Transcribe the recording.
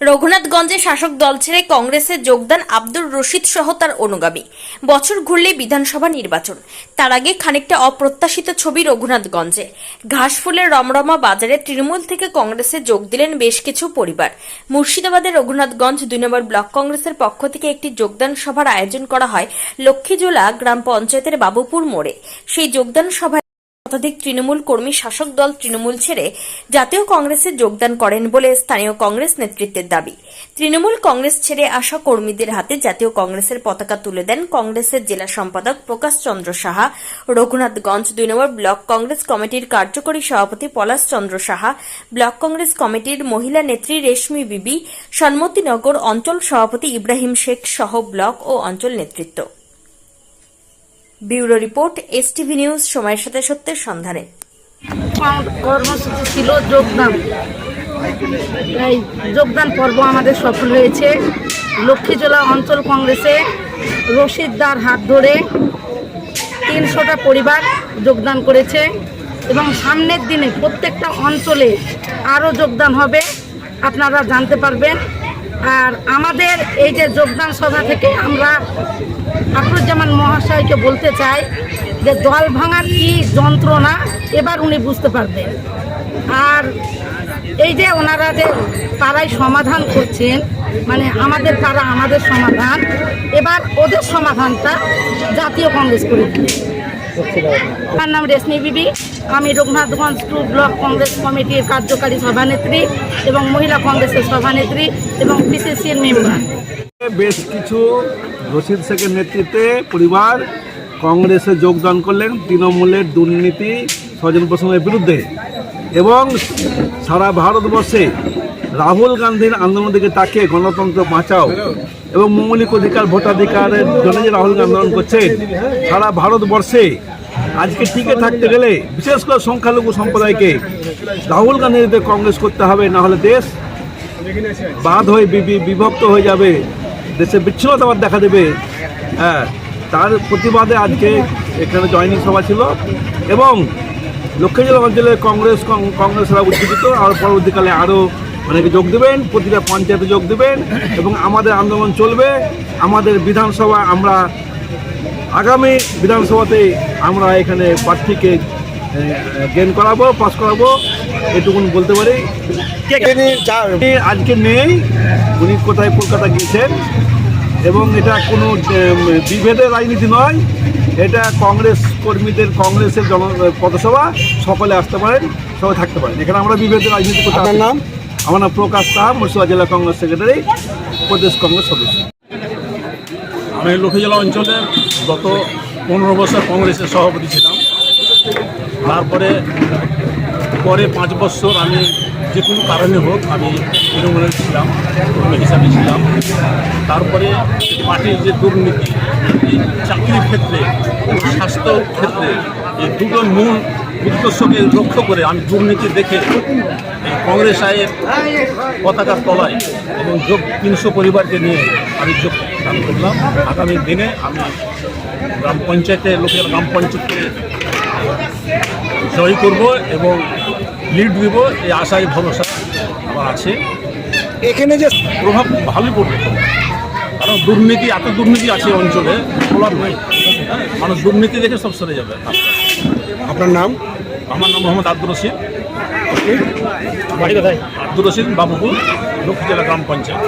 রঘুনাথগঞ্জে শাসক দল ছেড়ে কংগ্রেসে যোগদান আব্দুর রশিদ সহ তার অনুগামী। বছর ঘুরলে বিধানসভা নির্বাচন। তার আগে খানিকটা অপ্রত্যাশিত ছবি রঘুনাথগঞ্জে। ঘাসফুলের রমরমা বাজারে তৃণমূল থেকে কংগ্রেসে যোগ দিলেন বেশ কিছু পরিবার। মুর্শিদাবাদের রঘুনাথগঞ্জ দুই নম্বর ব্লক কংগ্রেসের পক্ষ থেকে একটি যোগদান সভার আয়োজন করা হয় লক্ষ্মীজোলা গ্রাম পঞ্চায়েতের বাবুপুর মোড়ে। সেই যোগদান সভায় শতাধিক তৃণমূল কর্মী শাসক দল তৃণমূল ছেড়ে জাতীয় কংগ্রেসে যোগদান করেন বলে স্থানীয় কংগ্রেস নেতৃত্বের দাবি। তৃণমূল কংগ্রেস ছেড়ে আসা কর্মীদের হাতে জাতীয় কংগ্রেসের পতাকা তুলে দেন কংগ্রেসের জেলা সম্পাদক প্রকাশ চন্দ্র সাহা। রঘুনাথগঞ্জ দুই নম্বর ব্লক কংগ্রেস কমিটির কার্যকরী সভাপতি পলাশ চন্দ্র সাহা, ব্লক কংগ্রেস কমিটির মহিলা নেত্রী রেশমি বিবি, সন্মতিনগর অঞ্চল সভাপতি ইব্রাহিম শেখ সহ ব্লক ও অঞ্চল নেতৃত্ব। ব্যুরো রিপোর্ট, এসটিভি নিউজ, সময়ের সাথে সত্যের সন্ধানে। কর্মসূচি ছিল যোগদান। এই যোগদান পর্ব আমাদের সফল হয়েছে। লক্ষ্মীজোলা অঞ্চল কংগ্রেসে রশিদদার হাত ধরে তিনশোটা পরিবার যোগদান করেছে এবং সামনের দিনে প্রত্যেকটা অঞ্চলে আরও যোগদান হবে, আপনারা জানতে পারবেন। আর আমাদের এই যে যোগদান সভা থেকে আমরা আফরুজ্জামান মহাশয়কে বলতে চাই যে দল ভাঙার কি যন্ত্রণা, এবার উনি বুঝতে পারবেন। আর এই যে ওনারা যে পাড়ায় সমাধান করছেন মানে আমাদের পাড়া আমাদের সমাধান, এবার ওদের সমাধানটা জাতীয় কংগ্রেস করে দিবে। আমার নাম রেশমি বিবি, আমি রঘুনাথগঞ্জ টু ব্লক কংগ্রেস কমিটির কার্যকারী সভানেত্রী এবং মহিলা কংগ্রেসের সভানেত্রী এবং পিসিসির মেম্বার। বেশ কিছু রশিদ শেখের নেতৃত্বে পরিবার, কংগ্রেসে যোগদান করলেন তৃণমূলের দুর্নীতি, স্বজন প্রসঙ্গের বিরুদ্ধে। এবং সারা ভারতবর্ষে রাহুল গান্ধীর আন্দোলন দিকে তাকিয়ে গণতন্ত্র বাঁচাও এবং মৌলিক অধিকার, ভোটাধিকারের জন্য যে রাহুল গান্ধী আন্দোলন করছেন, সারা ভারতবর্ষে আজকে টিকে থাকতে গেলে বিশেষ করে সংখ্যালঘু সম্প্রদায়কে রাহুল গান্ধীতে কংগ্রেস করতে হবে, না হলে দেশ বাদ হয়ে বিভক্ত হয়ে যাবে। দেশে বিচ্ছিন্নতাবাদ দেখা দেবে। হ্যাঁ তার প্রতিবাদে আজকে এখানে জয়নিং সভা ছিল এবং লক্ষ্মীজলা অঞ্চলে কংগ্রেস কংগ্রেসরা উজ্জীবিত আর পরবর্তীকালে আরও অনেকে যোগ দেবেন, প্রতিটা পঞ্চায়েতে যোগ দেবেন এবং আমাদের আন্দোলন চলবে। আমাদের বিধানসভা আমরা আগামী বিধানসভাতে আমরা এখানে প্রার্থীকে গেন করাবো পাস করাবো এটুকুন বলতে পারি। আজকে নেই উনি কোথায় কলকাতা গিয়েছেন এবং এটা কোনো বিভেদের রাজনীতি নয় এটা কংগ্রেস কর্মীদের কংগ্রেসের জন পদসভা সকলে আসতে পারেন সবাই থাকতে পারেন। এখানে আমরা বিভেদের রাজনীতি করতে। নাম? আমার নাম প্রকাশ সাহা মুর্শিদাবাদ জেলা কংগ্রেস সেক্রেটারি প্রদেশ কংগ্রেস সদস্য। আমি লক্ষ্মীজলা অঞ্চলের গত পনেরো বছর কংগ্রেসের সভাপতি ছিলাম। তারপরে পরে পাঁচ বছর আমি যে কোনো কারণে হোক আমি তৃণমূলের ছিলাম কর্মী হিসাবে ছিলাম। তারপরে পার্টির যে দুর্নীতি চাকরির ক্ষেত্রে, স্বাস্থ্য ক্ষেত্রে, এই দুটো মূল উদ্দেশ্যকে লক্ষ্য করে আমি দুর্নীতি দেখে কংগ্রেস আয়ের পতাকার তলায় এবং যোগ তিনশো পরিবারকে নিয়ে আমি যোগদান করলাম। আগামী দিনে আমি গ্রাম পঞ্চায়েতে, লোকের গ্রাম পঞ্চায়েতকে জয় করব এবং লিড দিব এই আশায় ভরসা আমার আছে। এখানে যে প্রভাব ভালোই পড়বে। কারণ দুর্নীতি এত দুর্নীতি আছে অঞ্চলে বলার নয় হ্যাঁ, মানুষ দুর্নীতি দেখে সব সরে যাবে। আপনার নাম? আমার নাম মোহাম্মদ আব্দুর রশিদ। আব্দুর রশিদ বাবুপুর লক্ষ্মী জেলা গ্রাম পঞ্চায়েত।